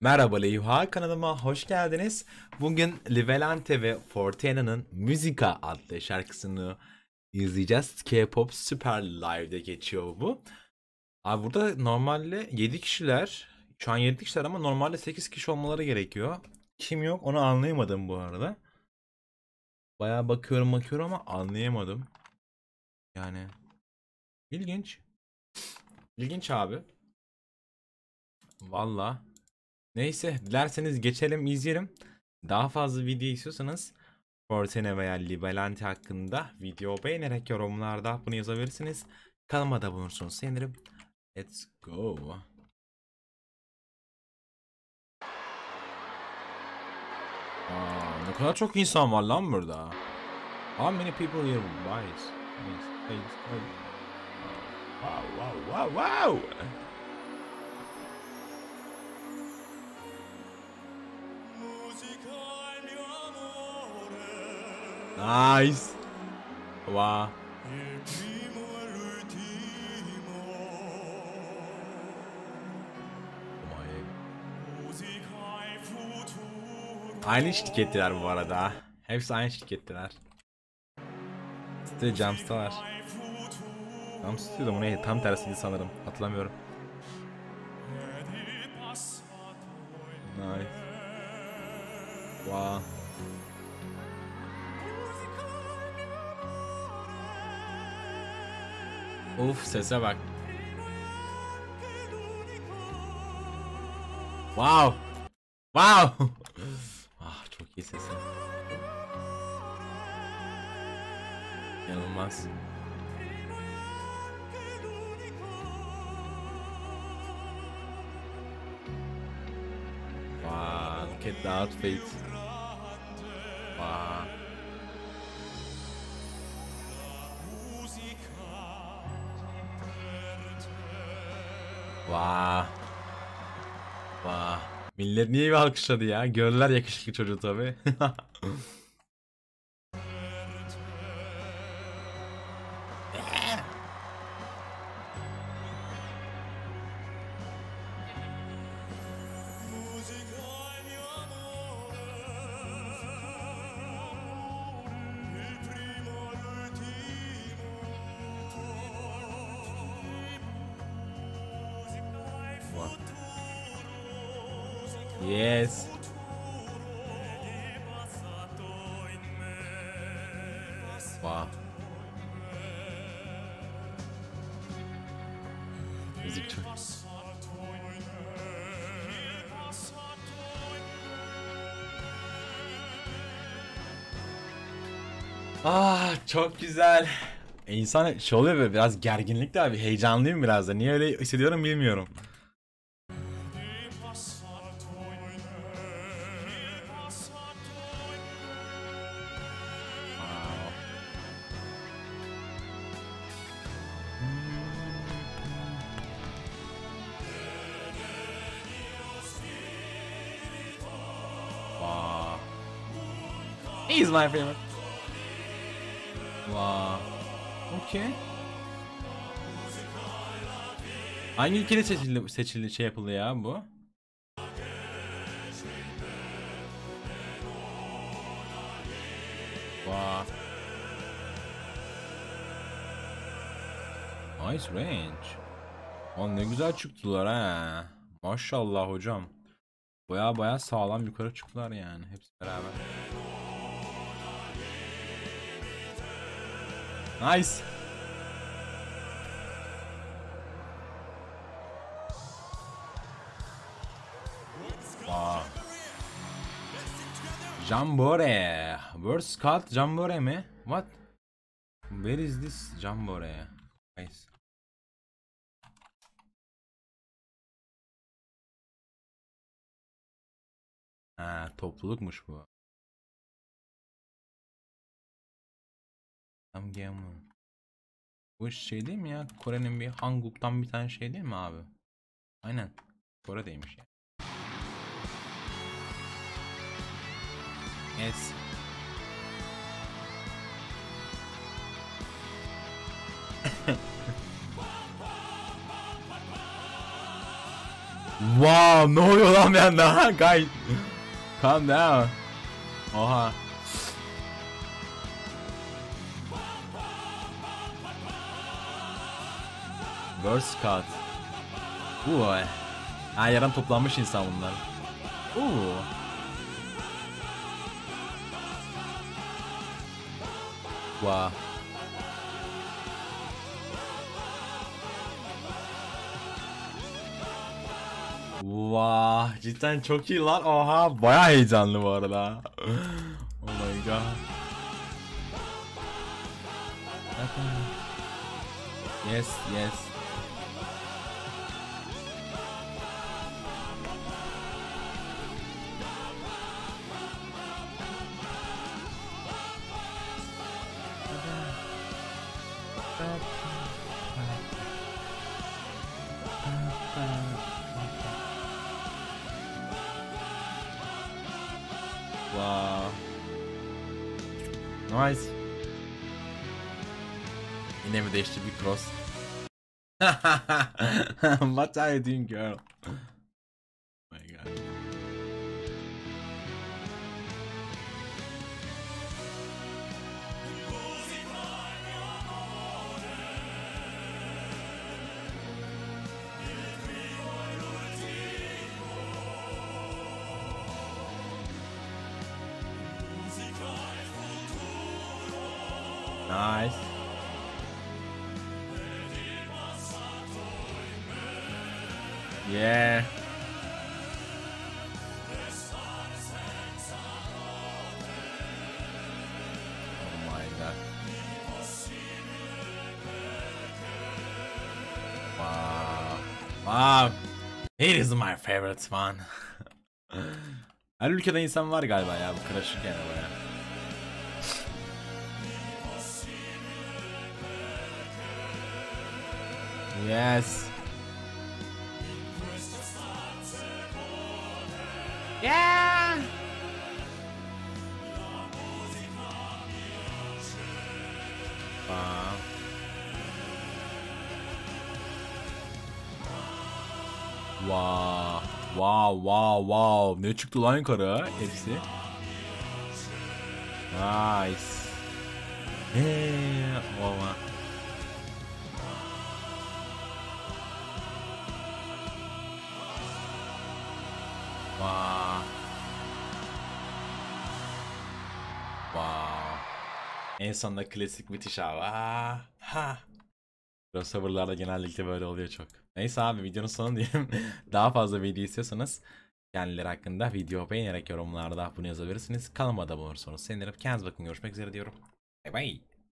Merhaba Leyha kanalıma hoş geldiniz. Bugün Livelante ve Fortena'nın Musica adlı şarkısını izleyeceğiz. K-pop Super Live'de geçiyor bu. Abi burada normalde 7 kişiler. Şu an 7 kişiler ama normalde 8 kişi olmaları gerekiyor. Kim yok onu anlayamadım bu arada. Bayağı bakıyorum bakıyorum ama anlayamadım. Yani ilginç. İlginç abi. Valla. Neyse dilerseniz geçelim izleyelim. Daha fazla video istiyorsanız Fortene veya Libalante hakkında video beğenerek yorumlarda bunu yazabilirsiniz. Kanalıma da bulunursunuz sevinirim. Let's go. Aa, ne kadar çok insan var lan burada. How many people here? İs, Wow, wow, wow, wow. Nice. Wow. Aynı şirkettiler bu arada. Hepsi aynı şirkettiler. Site Jumps'talar. Jump Studio mu ne? Tam tersiydi sanırım. Hatırlamıyorum. Nice. Wow. Uf sese bak. Wow. Wow. ah çok iyi sesi. İnanılmaz. Wow, look at the outfit. Wow. Vaa. Vaa. Millet niye bir alkışladı ya? Gördüler yakışıklı çocuğu tabi. Yes. Wow. Müzik çok. Ah çok güzel. İnsan şey oluyor böyle biraz gerginlik de abi heyecanlıyım biraz da. Niye öyle hissediyorum bilmiyorum. He's my favorite. Wow. Okay. Hangi ülkede seçildi, seçildi şey yapıldı ya bu? Wow. Nice range. Lan ne güzel çıktılar ha. Maşallah hocam. Baya baya sağlam yukarı çıktılar yani hepsi beraber. Nice. Wow. Jambore. Worst cut Jambore mi? What? Where is this Jambore? Nice. Ha, toplulukmuş bu. Tam Gameon. Bu şey değil mi ya? Kore'nin bir Hanguk'tan bir tane şey değil mi abi? Aynen. Kore'deymiş ya. Yes. Wow, ne oluyor lan bir anda? Guys. Calm down. Oha. Verse cut. Uuu. Ha yarın toplanmış insan bunlar. Uuu. Wow. Vah cidden çok iyi lan. Oha baya heyecanlı bu arada. oh my god. Yes, yes. Wow. Nice. Yine mi değişti bir cross? What are you doing girl? Nice. Yeah. Oh my god. Wow. Wow. It is my favorite one. Her ülkede insan var galiba ya bu Crash'ı gene baya. Yes. Yeah. Wow. Wow. Wow, wow, wow. Ne çıktı lan hepsi? Nice. Wow. En sonunda klasik müthiş abi. Ah, ha. Crossover'larda genellikle böyle oluyor çok. Neyse abi videonun sonu diyelim. Daha fazla video istiyorsanız kendileri hakkında video beğenerek yorumlarda bunu yazabilirsiniz. Kanalıma da bulursanız sevinirim. Kendinize bakın görüşmek üzere diyorum. Bay bay.